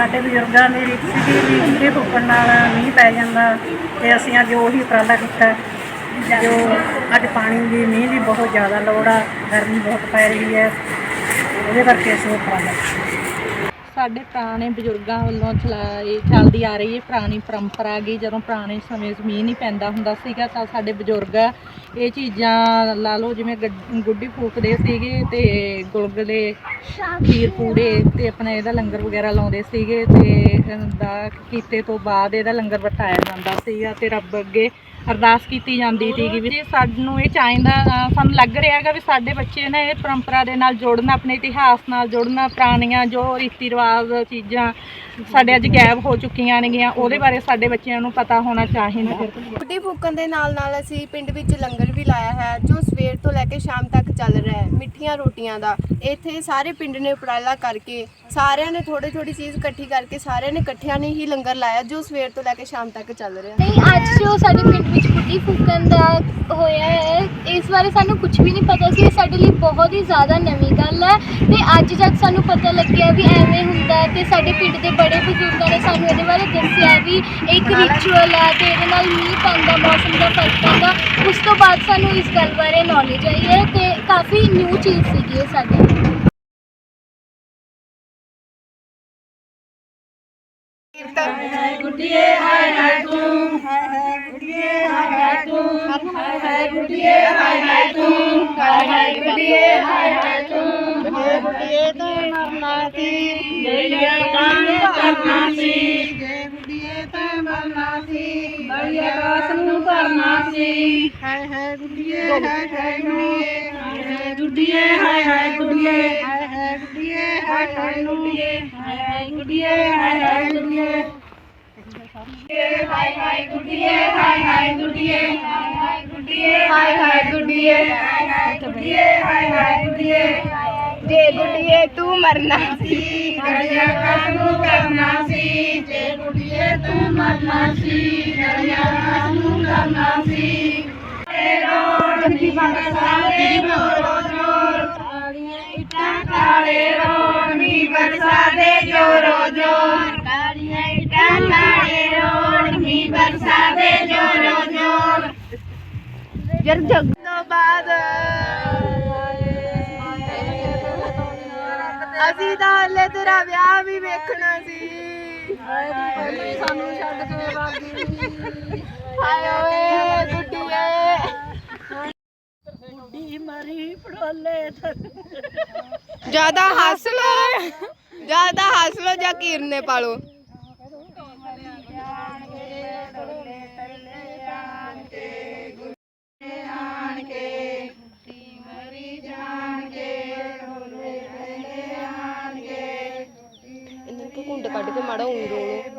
ਸਾਡੇ ਬਜ਼ੁਰਗਾਂ ਦੀ ਰੀਤ ਸੀਗੀ ਵੀ ਕੀੜੇ ਫੁੱਕਣ ਨਾਲ ਮੀਂਹ ਪੈ ਜਾਂਦਾ ਤੇ ਅਸੀਂ ਅੱਜ ਉਹੀ ਉਪਰਾਲਾ ਕੀਤਾ। ਜੋ ਅੱਜ ਪਾਣੀ ਦੀ, ਮੀਂਹ ਦੀ ਬਹੁਤ ਜ਼ਿਆਦਾ ਲੋੜ ਆ, ਗਰਮੀ ਬਹੁਤ ਪੈ ਰਹੀ ਹੈ। ਉਹਦੇ ਕਰਕੇ ਅਸੀਂ ਉਪਰਾਲਾ ਕੀਤਾ। ਸਾਡੇ ਪੁਰਾਣੇ ਬਜ਼ੁਰਗਾਂ ਵੱਲੋਂ ਚਲਾਈ ਚੱਲਦੀ ਆ ਰਹੀ ਹੈ, ਪੁਰਾਣੀ ਪਰੰਪਰਾ ਗਈ, ਜਦੋਂ ਪੁਰਾਣੇ ਸਮੇਂ 'ਚ ਮੀਂਹ ਨਹੀਂ ਪੈਂਦਾ ਹੁੰਦਾ ਸੀਗਾ ਤਾਂ ਸਾਡੇ ਬਜ਼ੁਰਗ ਇਹ ਚੀਜ਼ਾਂ ਲਾ ਲਓ ਜਿਵੇਂ ਗੱਡ- ਗੁੱਡੀ ਫੂਕਦੇ ਸੀਗੇ ਤੇ ਗੁਲਗੁਲੇ, ਖੀਰ ਪੂੜੇ ਤੇ ਆਪਣਾ ਇਹਦਾ ਲੰਗਰ ਵਗੈਰਾ ਲਾਉਂਦੇ ਸੀਗੇ ਤੇ ਦਾ ਕੀਤੇ ਤੋਂ ਬਾਅਦ ਇਹਦਾ ਲੰਗਰ ਵਰਤਾਇਆ ਜਾਂਦਾ ਸੀਗਾ ਤੇ ਰੱਬ ਅੱਗੇ ਅਰਦਾਸ ਕੀਤੀ ਜਾਂਦੀ ਸੀਗੀ ਵੀ ਸਾਨੂੰ ਇਹ ਚਾਹੀਦਾ ਸਾਨੂੰ ਲੱਗ ਰਿਹਾ ਹੈਗਾ ਵੀ ਸਾਡੇ ਬੱਚੇ ਨੇ ਇਹ ਪਰੰਪਰਾ ਦੇ ਨਾਲ ਜੋੜਨਾ ਆਪਣੇ ਇਤਿਹਾਸ ਨਾਲ ਜੋੜਨਾ ਪੁਰਾਣੀਆਂ ਜੋ ਰੀਤੀ ਰਿਵਾਜ ਚੀਜ਼ਾਂ ਸਾਡੇ ਅੱਜ ਗਾਇਬ ਹੋ ਚੁੱਕੀਆਂ ਨੇਗੀਆਂ ਉਹਦੇ ਬਾਰੇ ਸਾਡੇ ਬੱਚਿਆਂ ਨੂੰ ਪਤਾ ਹੋਣਾ ਚਾਹੀਦਾ। ਗੁੱਡੀ ਫੂਕਣ ਦੇ ਨਾਲ ਨਾਲ ਅਸੀਂ ਪਿੰਡ ਵਿੱਚ ਲੰਗਰ ਵੀ ਲਾਇਆ ਹੈ ਜੋ ਸਵੇਰ ਤੋਂ ਲੈ ਕੇ ਸ਼ਾਮ ਤੱਕ ਚੱਲ ਰਿਹਾ ਹੈ ਮਿੱਠੀਆਂ ਰੋਟੀਆਂ ਦਾ। ਇੱਥੇ ਸਾਰੇ ਪਿੰਡ ਨੇ ਉਪਰਾਲਾ ਕਰਕੇ ਸਾਰਿਆਂ ਨੇ ਥੋੜੀ ਥੋੜੀ ਚੀਜ਼ ਇਕੱਠੀ ਕਰਕੇ ਸਾਰਿਆਂ ਨੇ ਇਕੱਠਿਆਂ ਨੇ ਹੀ ਲੰਗਰ ਲਾਇਆ ਜੋ ਸਵੇਰ ਤੋਂ ਲੈ ਕੇ ਸ਼ਾਮ ਤੱਕ ਚੱਲ ਰਿਹਾ ਹੈ। ਨਹੀਂ ਅੱਜ ਜੋ ਸਾਡੇ ਪਿੰਡ ਗੁੱਡੀ ਫੂਕਣ ਦਾ ਹੋਇਆ ਹੈ ਇਸ ਬਾਰੇ ਸਾਨੂੰ ਕੁਝ ਵੀ ਨਹੀਂ ਪਤਾ ਸੀ। ਇਹ ਸਾਡੇ ਲਈ ਬਹੁਤ ਹੀ ਜ਼ਿਆਦਾ ਨਵੀਂ ਗੱਲ ਹੈ ਤੇ ਅੱਜ ਜਦ ਸਾਨੂੰ ਪਤਾ ਲੱਗਿਆ ਵੀ ਐਵੇਂ ਹੁੰਦਾ ਹੈ ਤੇ ਸਾਡੇ ਪਿੰਡ ਦੇ ਬੜੇ ਬਜ਼ੁਰਗਾਂ ਨੇ ਸਾਨੂੰ ਇਹਦੇ ਬਾਰੇ ਦੱਸਿਆ ਵੀ ਇਹ ਇੱਕ ਰਿਚੁਅਲ ਹੈ ਤੇ ਇਹਦੇ ਨਾਲ ਮੀਂਹ ਪੈਂਦਾ ਮੌਸਮ ਦਾ ਫ਼ਰਕ ਪੈਂਦਾ ਉਸ ਤੋਂ ਬਾਅਦ ਸਾਨੂੰ ਇਸ ਗੱਲ ਬਾਰੇ ਨੌਲੇਜ ਆਈ ਹੈ ਤੇ ਕਾਫੀ ਨਿਊ ਚੀਜ਼ ਸੀਗੀ ਇਹ ਸਾਡੇ ਲਈ। हाय हाय गुटिए हाय हाय तुम हाय हाय गुटिए हाय हाय तुम हाय गुटिए तो मरनाती जय कान करनासी जय गुटिए तो मरनासी बढ़िया कासन करनासी हाय हाय गुटिए हाय हाय गुटिए हाय हाय गुटिए हाय हाय गुटिए हाय हाय गुटिए हाय हाय गुटिए हाय हाय गुटिए हाय हाय गुटिए ਜੇ ਗੁੱਡੀਏ ਤੂੰ ਮਰਨਾ ਸੀ ਗੜੀਆਂ ਕਸ ਕਰਨਾ ਸੀ ਜੇ ਗੁੱਡੀਏ ਤੂੰ ਮਰਨਾ ਸੀ ਗੜੀਆਂ ਕਸ ਕਰਨਾ ਸੀ ਰੋਡ ਸਾਰੇ ਜੋਰ ਜੋਰ ਜੋਰੋ ਜੋਰ ਜਰ ਜਗ ਤੋਂ ਬਾਅਦ ਅਸੀਂ ਤਾਂ ਹਲੇ ਤੇਰਾ ਵਿਆਹ ਵੀ ਵੇਖਣਾ ਸੀ ਸਾਨੂੰ ਛੱਡ ਕੇ ਬਾਗੀ ਹਾਏ ਓਏ ਗੁੱਡੀਏ ਗੁੱਡੀ ਮਰੀ ਪੜੋਲੇ ਜ਼ਿਆਦਾ ਹੱਸ ਲੋ, ਜ਼ਿਆਦਾ ਹੱਸ ਲੋ ਜਾਂ ਕੀਰਨੇ ਪਾਲੋ කටුක මඩ උන්දුණු